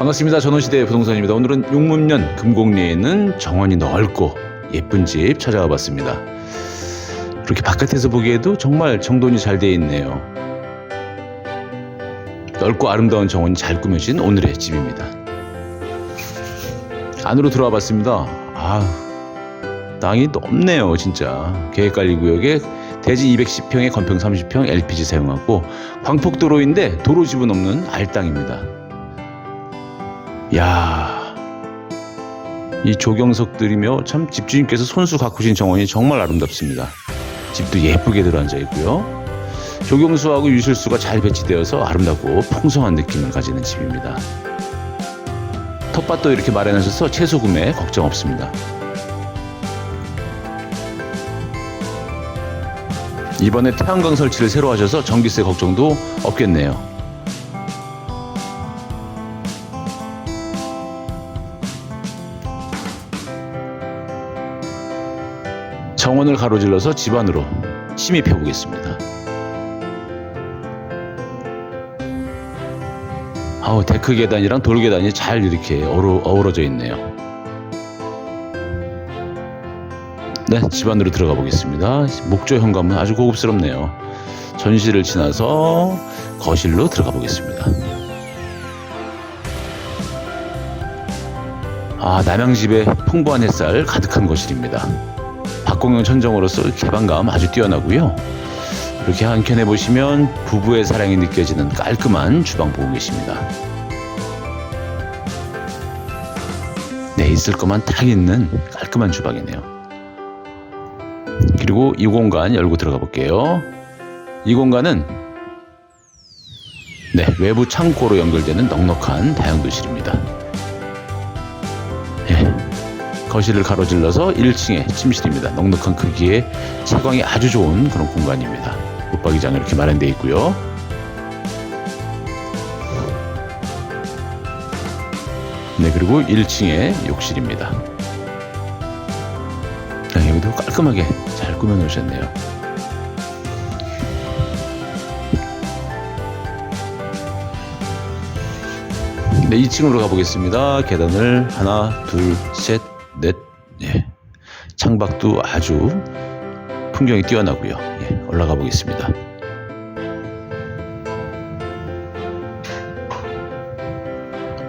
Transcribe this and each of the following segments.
반갑습니다. 전원시대 부동산입니다. 오늘은 용문면 금곡리에 있는 정원이 넓고 예쁜 집 찾아와 봤습니다. 이렇게 바깥에서 보기에도 정말 정돈이 잘 되어 있네요. 넓고 아름다운 정원이 잘 꾸며진 오늘의 집입니다. 안으로 들어와 봤습니다. 아, 땅이 넓네요, 진짜. 계획관리 구역에 대지 210평에 건평 30평 LPG 사용하고 광폭도로인데 도로집은 없는 알땅입니다. 야, 이 조경석들이며 참 집주인께서 손수 가꾸신 정원이 정말 아름답습니다. 집도 예쁘게 들어앉아 있고요. 조경수하고 유실수가 잘 배치되어서 아름답고 풍성한 느낌을 가지는 집입니다. 텃밭도 이렇게 마련하셔서 채소 구매 걱정 없습니다. 이번에 태양광 설치를 새로 하셔서 전기세 걱정도 없겠네요. 정원을 가로질러서 집 안으로 침입해 보겠습니다. 아우 데크 계단이랑 돌 계단이 잘 이렇게 어우러, 어우러져 있네요. 네, 집 안으로 들어가 보겠습니다. 목조 현관문 아주 고급스럽네요. 전시를 지나서 거실로 들어가 보겠습니다. 아, 남양집에 풍부한 햇살 가득한 거실입니다. 박공영 천정으로서 개방감 아주 뛰어나고요. 이렇게 한 켠에 보시면 부부의 사랑이 느껴지는 깔끔한 주방 보고 계십니다. 네, 있을 것만 딱 있는 깔끔한 주방이네요. 그리고 이 공간 열고 들어가 볼게요. 이 공간은 네, 외부 창고로 연결되는 넉넉한 다용도실입니다. 예, 거실을 가로질러서 1층에 침실입니다. 넉넉한 크기에 채광이 아주 좋은 그런 공간입니다. 붙박이장이 이렇게 마련되어 있고요. 네, 그리고 1층에 욕실입니다. 아, 여기도 깔끔하게 잘 꾸며 놓으셨네요. 네, 2층으로 가보겠습니다. 계단을 하나, 둘, 셋, 넷, 예. 창밖도 아주 풍경이 뛰어나고요. 예, 올라가 보겠습니다.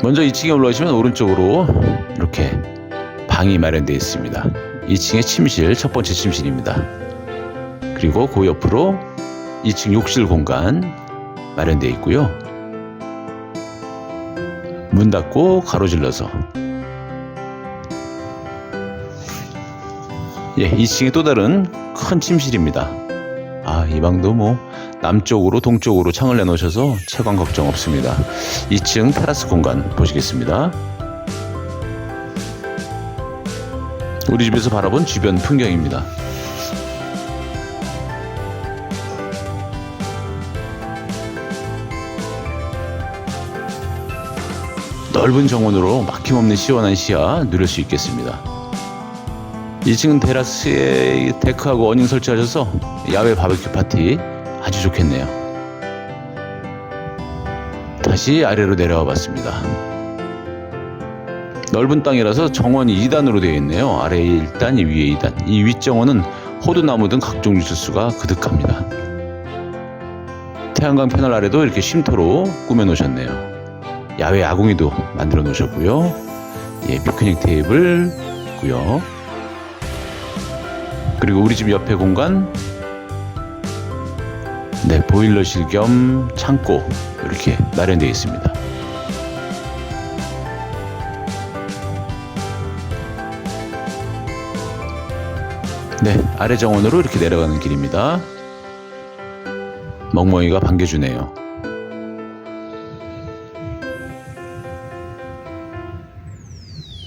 먼저 2층에 올라오시면 오른쪽으로 이렇게 방이 마련되어 있습니다. 2층에 침실, 첫 번째 침실입니다. 그리고 그 옆으로 2층 욕실 공간 마련되어 있고요. 문 닫고 가로질러서 예, 2층에 또 다른 큰 침실입니다. 아, 이 방도 뭐 남쪽으로 동쪽으로 창을 내놓으셔서 채광 걱정 없습니다. 2층 테라스 공간 보시겠습니다. 우리 집에서 바라본 주변 풍경입니다. 넓은 정원으로 막힘없는 시원한 시야 누릴 수 있겠습니다. 2층은 테라스에 데크하고 어닝 설치하셔서 야외 바베큐 파티 아주 좋겠네요. 다시 아래로 내려와 봤습니다. 넓은 땅이라서 정원이 2단으로 되어 있네요. 아래에 1단, 이 위에 2단. 이 윗정원은 호두나무 등 각종 유수수가 그득합니다. 태양광 패널 아래도 이렇게 쉼터로 꾸며 놓으셨네요. 야외 아궁이도 만들어 놓으셨고요. 예, 피크닉 테이블 있고요. 그리고 우리 집 옆에 공간 네 보일러실 겸 창고 이렇게 마련되어 있습니다. 네 아래 정원으로 이렇게 내려가는 길입니다. 멍멍이가 반겨주네요.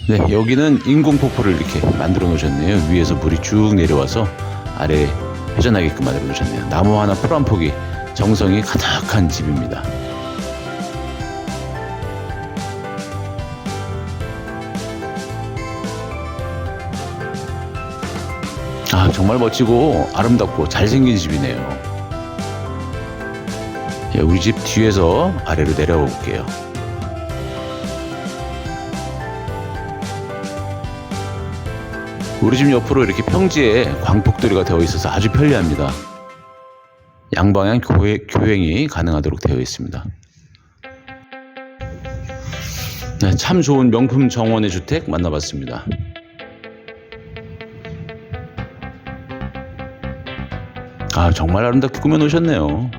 네, 여기는 인공 폭포를 이렇게 만들어 놓으셨네요. 위에서 물이 쭉 내려와서 아래에 회전하게끔 만들어 놓으셨네요. 나무 하나 풀 한 폭이 정성이 가득한 집입니다. 아, 정말 멋지고 아름답고 잘생긴 집이네요. 예, 우리 집 뒤에서 아래로 내려가 볼게요. 우리 집 옆으로 이렇게 평지에 광폭도리가 되어 있어서 아주 편리합니다. 양방향 교회, 교행이 가능하도록 되어 있습니다. 네, 참 좋은 명품 정원의 주택 만나봤습니다. 아, 정말 아름답게 꾸며 놓으셨네요.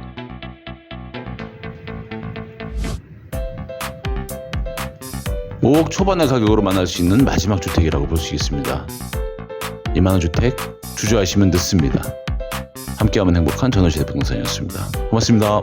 오억 초반의 가격으로 만날 수 있는 마지막 주택이라고 볼 수 있습니다. 이만한 주택 주저하시면 늦습니다. 함께하면 행복한 전원시대 부동산이었습니다. 고맙습니다.